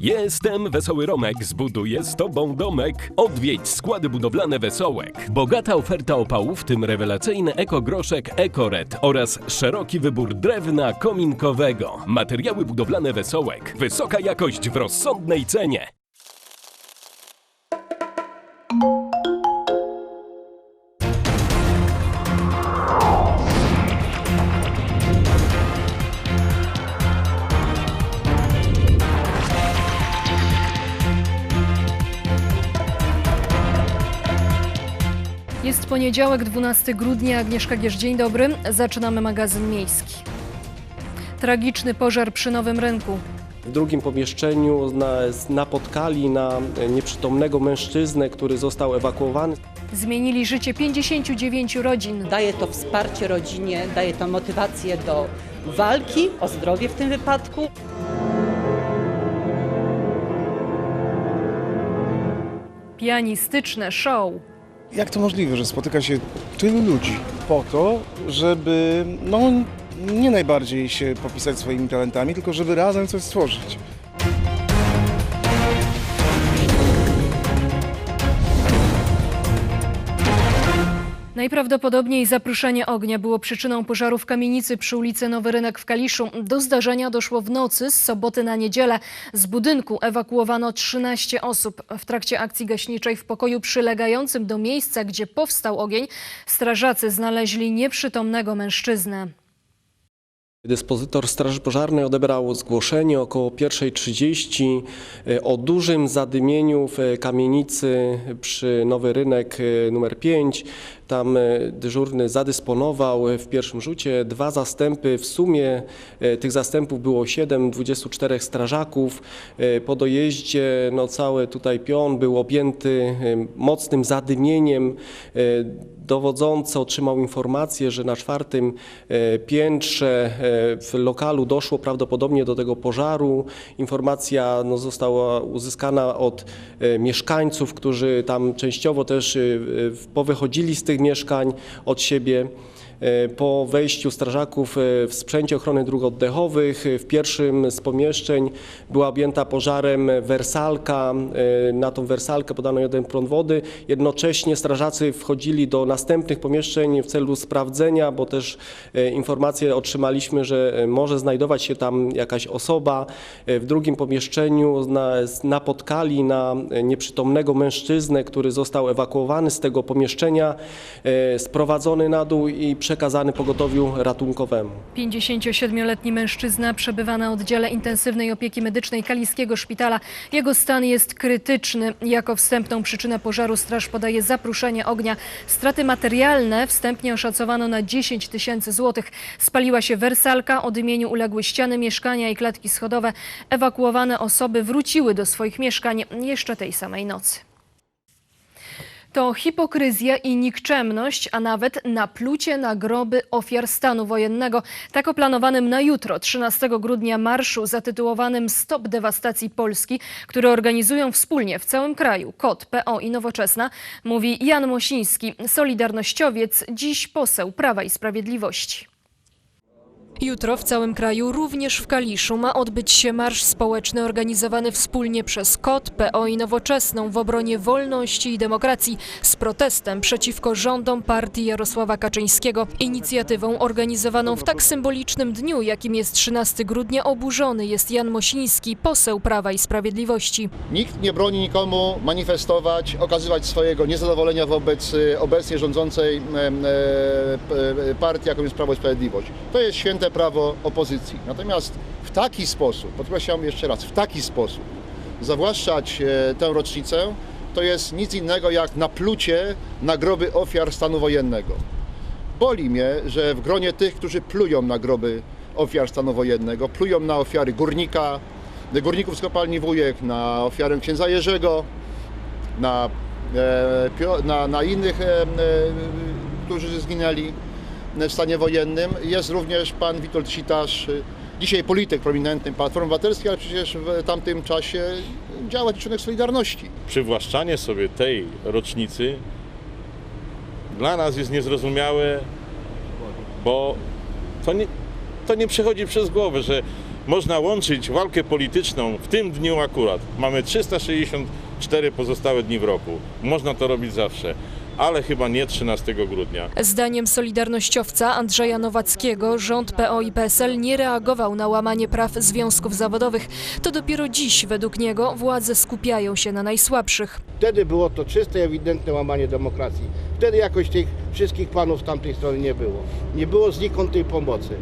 Jestem Wesoły Romek, zbuduję z tobą domek. Odwiedź składy budowlane Wesołek. Bogata oferta opałów, w tym rewelacyjny ekogroszek EcoRed oraz szeroki wybór drewna kominkowego. Materiały budowlane Wesołek. Wysoka jakość w rozsądnej cenie. Poniedziałek, 12 grudnia. Agnieszka Gierz, dzień dobry. Zaczynamy magazyn miejski. Tragiczny pożar przy Nowym Rynku. W drugim pomieszczeniu na, napotkali na nieprzytomnego mężczyznę, który został ewakuowany. Zmienili życie 59 rodzin. Daje to wsparcie rodzinie, daje to motywację do walki o zdrowie w tym wypadku. Pianistyczne show. Jak to możliwe, że spotyka się tylu ludzi po to, żeby no, nie najbardziej się popisać swoimi talentami, tylko żeby razem coś stworzyć? Najprawdopodobniej zapruszenie ognia było przyczyną pożaru w kamienicy przy ulicy Nowy Rynek w Kaliszu. Do zdarzenia doszło w nocy z soboty na niedzielę. Z budynku ewakuowano 13 osób. W trakcie akcji gaśniczej w pokoju przylegającym do miejsca, gdzie powstał ogień, strażacy znaleźli nieprzytomnego mężczyznę. Dyspozytor Straży Pożarnej odebrał zgłoszenie około 1.30 e, o dużym zadymieniu w kamienicy przy Nowy Rynek e, numer 5. Tam e, dyżurny zadysponował w pierwszym rzucie dwa zastępy. W sumie tych zastępów było 7, 24 strażaków. Po dojeździe no, cały tutaj pion był objęty mocnym zadymieniem. Dowodzący otrzymał informację, że na czwartym piętrze w lokalu doszło prawdopodobnie do tego pożaru. Informacja no, została uzyskana od e, mieszkańców, którzy tam częściowo też e, powychodzili z tych mieszkań od siebie. E, Po wejściu strażaków e, w sprzęcie ochrony dróg oddechowych e, w pierwszym z pomieszczeń była objęta pożarem wersalka. Na tą wersalkę podano jeden prąd wody. Jednocześnie strażacy wchodzili do następnych pomieszczeń w celu sprawdzenia, bo też informacje otrzymaliśmy, że może znajdować się tam jakaś osoba. W drugim pomieszczeniu na- napotkali na nieprzytomnego mężczyznę, który został ewakuowany z tego pomieszczenia, sprowadzony na dół i przekazany pogotowiu ratunkowemu. 57-letni mężczyzna przebywa na oddziale intensywnej opieki medycznej Kaliskiego Szpitala. Jego stan jest krytyczny. Jako wstępną przyczynę pożaru straż podaje zapruszenie ognia. Straty materialne wstępnie oszacowano na 10 tysięcy złotych. Spaliła się wersalka, o dymieniu uległy ściany mieszkania i klatki schodowe. Ewakuowane osoby wróciły do swoich mieszkań jeszcze tej samej nocy. To hipokryzja i nikczemność, a nawet naplucie na groby ofiar stanu wojennego. Tak o planowanym na jutro, 13 grudnia marszu zatytułowanym Stop dewastacji Polski, który organizują wspólnie w całym kraju KOT, PO i Nowoczesna, mówi Jan Mosiński, solidarnościowiec, dziś poseł Prawa i Sprawiedliwości. Jutro w całym kraju, również w Kaliszu, ma odbyć się marsz społeczny organizowany wspólnie przez KOT, PO i Nowoczesną w obronie wolności i demokracji z protestem przeciwko rządom partii Jarosława Kaczyńskiego. Inicjatywą organizowaną w tak symbolicznym dniu, jakim jest 13 grudnia, oburzony jest Jan Mosiński, poseł Prawa i Sprawiedliwości. Nikt nie broni nikomu manifestować, okazywać swojego niezadowolenia wobec y, obecnie rządzącej e, p- partii, jaką jest Prawo i Sprawiedliwość. To jest święte prawo opozycji. Natomiast w taki sposób, podkreślam jeszcze raz, w taki sposób zawłaszczać e, tę rocznicę, to jest nic innego jak naplucie na groby ofiar stanu wojennego. Boli mnie, że w gronie tych, którzy plują na groby ofiar stanu wojennego, plują na ofiary górnika, górników z kopalni Wujek, na ofiarę księdza Jerzego, na, e, na, na innych, e, którzy zginęli w stanie wojennym. Jest również pan Witold Sitarz, e, dzisiaj polityk prominentny Platformy Obywatelskiej, ale przecież w tamtym czasie działał członek Solidarności. przywłaszczanie sobie tej rocznicy dla nas jest niezrozumiałe bo to nie, to nie przechodzi przez głowę, że można łączyć walkę polityczną w tym dniu akurat. Mamy 364 pozostałe dni w roku. Można to robić zawsze, ale chyba nie 13 grudnia. Zdaniem solidarnościowca Andrzeja Nowackiego rząd PO i PSL nie reagował na łamanie praw związków zawodowych. To dopiero dziś, według niego, władze skupiają się na najsłabszych. Wtedy było to czyste, ewidentne łamanie demokracji. Wtedy jakoś tych wszystkich panów z tamtej strony nie było. Nie było znikąd tej pomocy.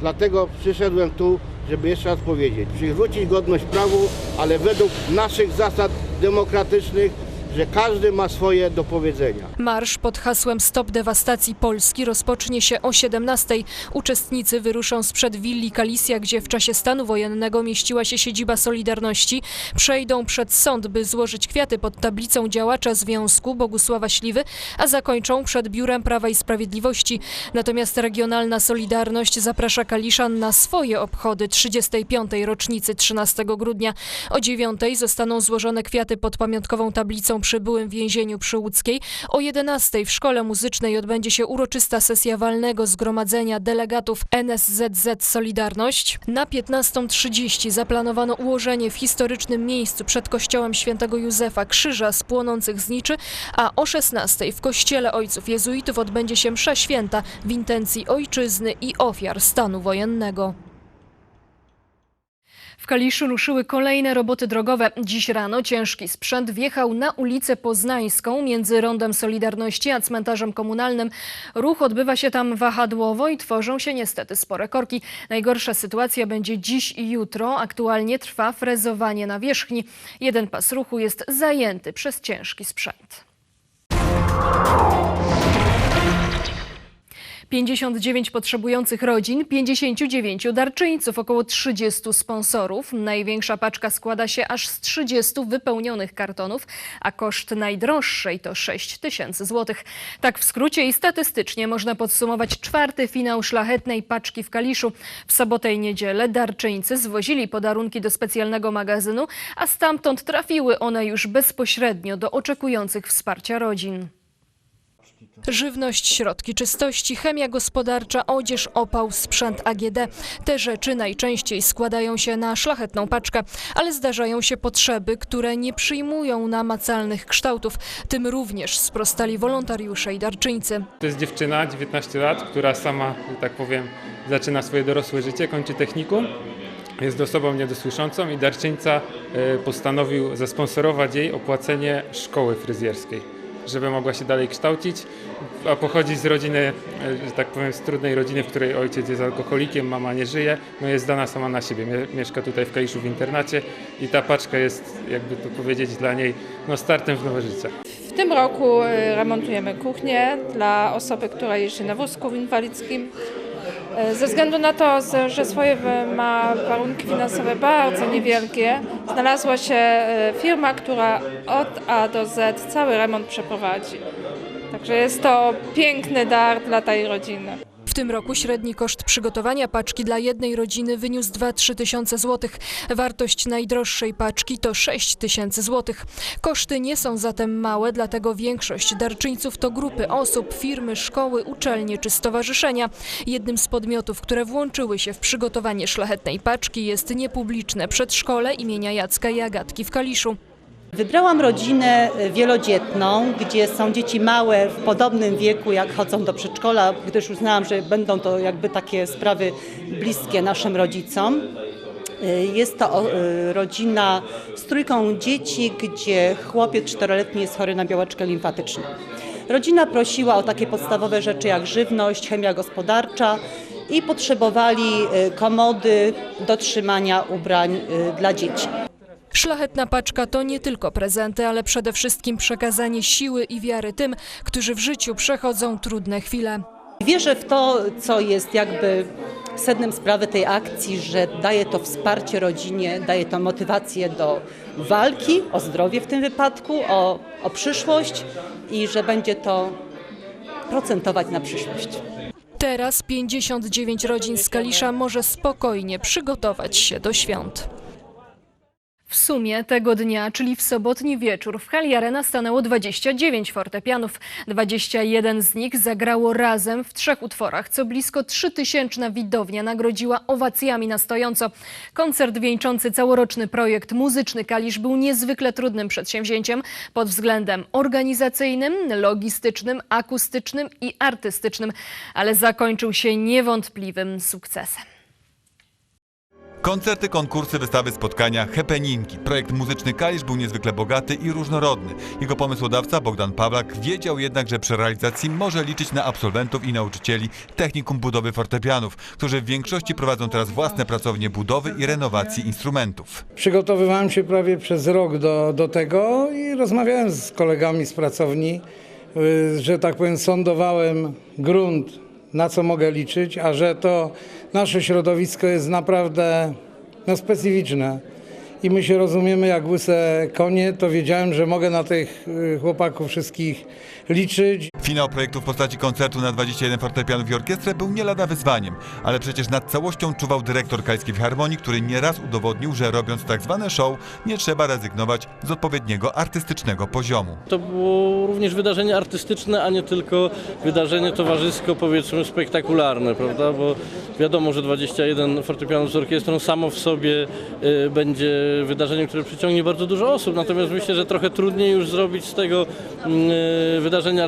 Dlatego przyszedłem tu, żeby jeszcze raz powiedzieć, przywrócić godność prawu, ale według naszych zasad demokratycznych, że każdy ma swoje do powiedzenia. Marsz pod hasłem Stop dewastacji Polski rozpocznie się o 17. Uczestnicy wyruszą sprzed willi Kalisja, gdzie w czasie stanu wojennego mieściła się siedziba Solidarności. Przejdą przed sąd, by złożyć kwiaty pod tablicą działacza związku Bogusława Śliwy, a zakończą przed Biurem Prawa i Sprawiedliwości. Natomiast regionalna Solidarność zaprasza Kaliszan na swoje obchody 35. rocznicy 13 grudnia. O 9 zostaną złożone kwiaty pod pamiątkową tablicą przy byłym więzieniu przy Łódzkiej. O 11 w Szkole Muzycznej odbędzie się uroczysta sesja walnego zgromadzenia delegatów NSZZ Solidarność. Na 15.30 zaplanowano ułożenie w historycznym miejscu przed kościołem świętego Józefa krzyża z płonących zniczy, a o 16 w kościele ojców jezuitów odbędzie się msza święta w intencji ojczyzny i ofiar stanu wojennego. Kaliszu ruszyły kolejne roboty drogowe. Dziś rano ciężki sprzęt wjechał na ulicę Poznańską między Rondem Solidarności a cmentarzem komunalnym. Ruch odbywa się tam wahadłowo i tworzą się niestety spore korki. Najgorsza sytuacja będzie dziś i jutro. Aktualnie trwa frezowanie nawierzchni. Jeden pas ruchu jest zajęty przez ciężki sprzęt. 59 potrzebujących rodzin, 59 darczyńców, około 30 sponsorów. Największa paczka składa się aż z 30 wypełnionych kartonów, a koszt najdroższej to 6 tysięcy złotych. Tak w skrócie i statystycznie można podsumować czwarty finał szlachetnej paczki w Kaliszu. W sobotę i niedzielę darczyńcy zwozili podarunki do specjalnego magazynu, a stamtąd trafiły one już bezpośrednio do oczekujących wsparcia rodzin. Żywność, środki czystości, chemia gospodarcza, odzież, opał, sprzęt AGD. Te rzeczy najczęściej składają się na szlachetną paczkę, ale zdarzają się potrzeby, które nie przyjmują namacalnych kształtów. Tym również sprostali wolontariusze i darczyńcy. To jest dziewczyna, 19 lat, która sama, że tak powiem, zaczyna swoje dorosłe życie, kończy technikum. Jest osobą niedosłyszącą i darczyńca e, postanowił zasponsorować jej opłacenie szkoły fryzjerskiej, żeby mogła się dalej kształcić, a pochodzi z rodziny, e, że tak powiem, z trudnej rodziny, w której ojciec jest alkoholikiem, mama nie żyje, no jest zdana sama na siebie. Mie- Mieszka tutaj w Kaliszu w internacie i ta paczka jest, jakby to powiedzieć, dla niej no, startem w nowe życie. W tym roku e, remontujemy kuchnię dla osoby, która jeździ na wózku inwalidzkim. Ze względu na to, że swoje ma warunki finansowe bardzo niewielkie, znalazła się e, firma, która od A do Z cały remont przeprowadzi. Także jest to piękny dar dla tej rodziny. W tym roku średni koszt przygotowania paczki dla jednej rodziny wyniósł 2-3 tysiące złotych. Wartość najdroższej paczki to 6 tysięcy złotych. Koszty nie są zatem małe, dlatego większość darczyńców to grupy osób, firmy, szkoły, uczelnie czy stowarzyszenia. Jednym z podmiotów, które włączyły się w przygotowanie szlachetnej paczki jest niepubliczne przedszkole imienia Jacka i Agatki w Kaliszu. Wybrałam rodzinę wielodzietną, gdzie są dzieci małe w podobnym wieku, jak chodzą do przedszkola, gdyż uznałam, że będą to jakby takie sprawy bliskie naszym rodzicom. Jest to y, rodzina z trójką dzieci, gdzie chłopiec czteroletni jest chory na białaczkę limfatyczną. Rodzina prosiła o takie podstawowe rzeczy jak żywność, chemia gospodarcza i potrzebowali y, komody do trzymania ubrań y, dla dzieci. Szlachetna paczka to nie tylko prezenty, ale przede wszystkim przekazanie siły i wiary tym, którzy w życiu przechodzą trudne chwile. Wierzę w to, co jest jakby sednem sprawy tej akcji, że daje to wsparcie rodzinie, daje to motywację do walki o zdrowie w tym wypadku, o, o przyszłość i że będzie to procentować na przyszłość. Teraz 59 rodzin z Kalisza może spokojnie przygotować się do świąt. W sumie tego dnia, czyli w sobotni wieczór, w hali Arena stanęło 29 fortepianów. 21 z nich zagrało razem w trzech utworach, co blisko 3000 widownia nagrodziła owacjami na stojąco. Koncert wieńczący całoroczny projekt muzyczny Kalisz był niezwykle trudnym przedsięwzięciem pod względem organizacyjnym, logistycznym, akustycznym i artystycznym, ale zakończył się niewątpliwym sukcesem. Koncerty, konkursy, wystawy, spotkania, happeningi. Projekt muzyczny Kalisz był niezwykle bogaty i różnorodny. Jego pomysłodawca Bogdan Pawlak wiedział jednak, że przy realizacji może liczyć na absolwentów i nauczycieli technikum budowy fortepianów, którzy w większości prowadzą teraz własne pracownie budowy i renowacji instrumentów. Przygotowywałem się prawie przez rok do, do tego i rozmawiałem z kolegami z pracowni, y, że tak powiem, sondowałem grunt, na co mogę liczyć, a że to nasze środowisko jest naprawdę no, specyficzne i my się rozumiemy jak łyse konie, to wiedziałem, że mogę na tych y, chłopaków wszystkich liczyć. Finał projektu w postaci koncertu na 21 fortepianów i orkiestrę był nie lada wyzwaniem, ale przecież nad całością czuwał dyrektor Kaliskiej Filharmonii, który nieraz udowodnił, że robiąc tak zwane show, nie trzeba rezygnować z odpowiedniego artystycznego poziomu. To było również wydarzenie artystyczne, a nie tylko wydarzenie towarzysko, powiedzmy spektakularne, prawda? Bo wiadomo, że 21 fortepianów z orkiestrą samo w sobie y, będzie wydarzeniem, które przyciągnie bardzo dużo osób. Natomiast myślę, że trochę trudniej już zrobić z tego y, wydarzenie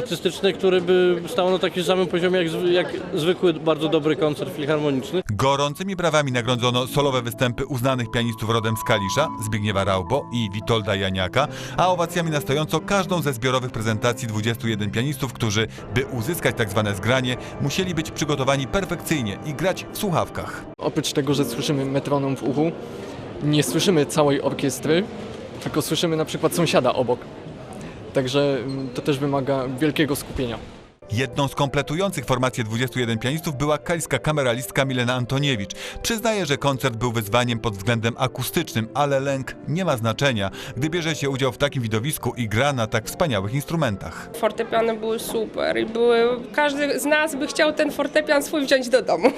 artystyczne, które by stało na takim samym poziomie jak, jak zwykły, bardzo dobry koncert filharmoniczny. Gorącymi brawami nagrodzono solowe występy uznanych pianistów rodem z Kalisza, Zbigniewa Raubo i Witolda Janiaka, a owacjami na stojąco każdą ze zbiorowych prezentacji 21 pianistów, którzy, by uzyskać tak zwane zgranie, musieli być przygotowani perfekcyjnie i grać w słuchawkach. Oprócz tego, że słyszymy metronom w uchu, nie słyszymy całej orkiestry, tylko słyszymy na przykład sąsiada obok. Także mm, to też wymaga wielkiego skupienia. Jedną z kompletujących formację 21 pianistów była kaliska kameralistka Milena Antoniewicz. Przyznaje, że koncert był wyzwaniem pod względem akustycznym, ale lęk nie ma znaczenia, gdy bierze się udział w takim widowisku i gra na tak wspaniałych instrumentach. Fortepiany były super i były, każdy z nas by chciał ten fortepian swój wziąć do domu.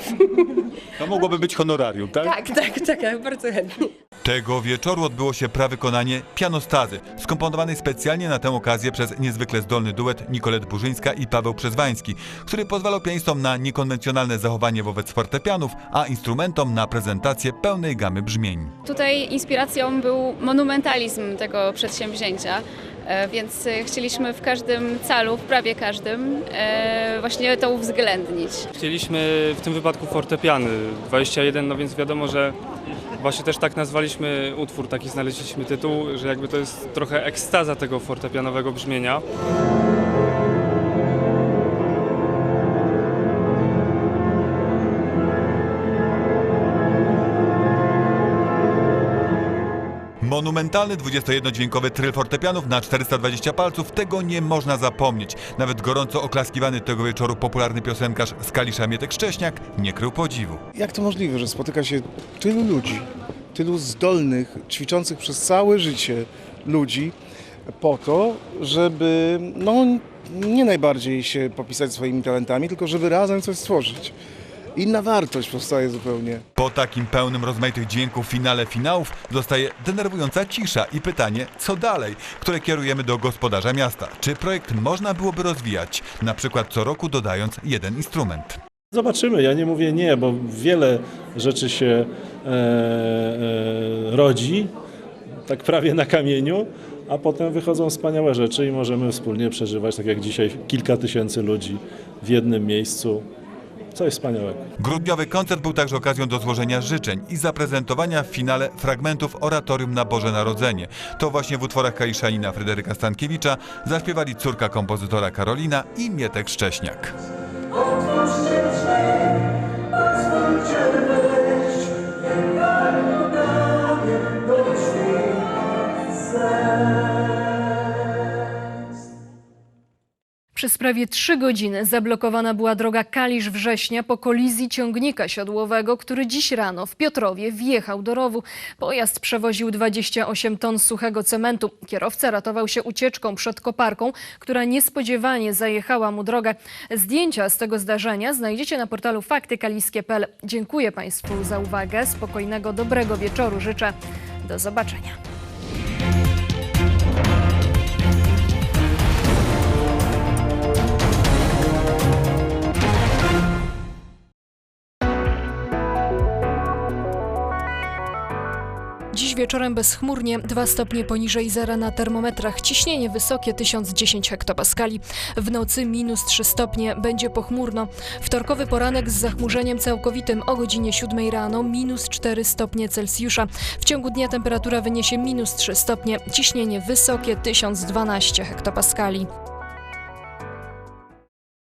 To mogłoby być honorarium, tak? Tak, tak, tak, bardzo chętnie. Tego wieczoru odbyło się prawykonanie pianostazy, skomponowanej specjalnie na tę okazję przez niezwykle zdolny duet Nicolet Burzyńska i Paweł Przezwański, który pozwalał pianistom na niekonwencjonalne zachowanie wobec fortepianów, a instrumentom na prezentację pełnej gamy brzmień. Tutaj inspiracją był monumentalizm tego przedsięwzięcia, e, więc e, chcieliśmy w każdym calu, w prawie każdym, e, właśnie to uwzględnić. Chcieliśmy w tym wypadku fortepiany 21, no więc wiadomo, że właśnie też tak nazwaliśmy utwór, taki znaleźliśmy tytuł, że jakby to jest trochę ekstaza tego fortepianowego brzmienia. Monumentalny 21-dźwiękowy tryl fortepianów na 420 palców, tego nie można zapomnieć. Nawet gorąco oklaskiwany tego wieczoru popularny piosenkarz z Kalisza Mietek Szcześniak nie krył podziwu. Jak to możliwe, że spotyka się tylu ludzi, tylu zdolnych, ćwiczących przez całe życie ludzi po to, żeby no, nie najbardziej się popisać swoimi talentami, tylko żeby razem coś stworzyć. Inna wartość powstaje zupełnie. Po takim pełnym rozmaitych dźwięków finale finałów zostaje denerwująca cisza i pytanie, co dalej, które kierujemy do gospodarza miasta. Czy projekt można byłoby rozwijać, na przykład co roku dodając jeden instrument? Zobaczymy, ja nie mówię nie, bo wiele rzeczy się e, e, rodzi, tak prawie na kamieniu, a potem wychodzą wspaniałe rzeczy i możemy wspólnie przeżywać, tak jak dzisiaj, kilka tysięcy ludzi w jednym miejscu. Coś wspaniałego. Grudniowy koncert był także okazją do złożenia życzeń i zaprezentowania w finale fragmentów oratorium na Boże Narodzenie. To właśnie w utworach Kaliszanina Fryderyka Stankiewicza zaśpiewali córka kompozytora Karolina i Mietek Szcześniak. Przez prawie trzy godziny zablokowana była droga Kalisz-Września po kolizji ciągnika siodłowego, który dziś rano w Piotrowie wjechał do rowu. Pojazd przewoził 28 ton suchego cementu. Kierowca ratował się ucieczką przed koparką, która niespodziewanie zajechała mu drogę. Zdjęcia z tego zdarzenia znajdziecie na portalu faktykaliskie.pl. Dziękuję Państwu za uwagę. Spokojnego, dobrego wieczoru życzę Do zobaczenia. Dziś wieczorem bezchmurnie, 2 stopnie poniżej zera na termometrach, ciśnienie wysokie 1010 hektopaskali. W nocy minus 3 stopnie, będzie pochmurno. Wtorkowy poranek z zachmurzeniem całkowitym o godzinie 7 rano, minus 4 stopnie Celsjusza. W ciągu dnia temperatura wyniesie minus 3 stopnie, ciśnienie wysokie 1012 hektopaskali.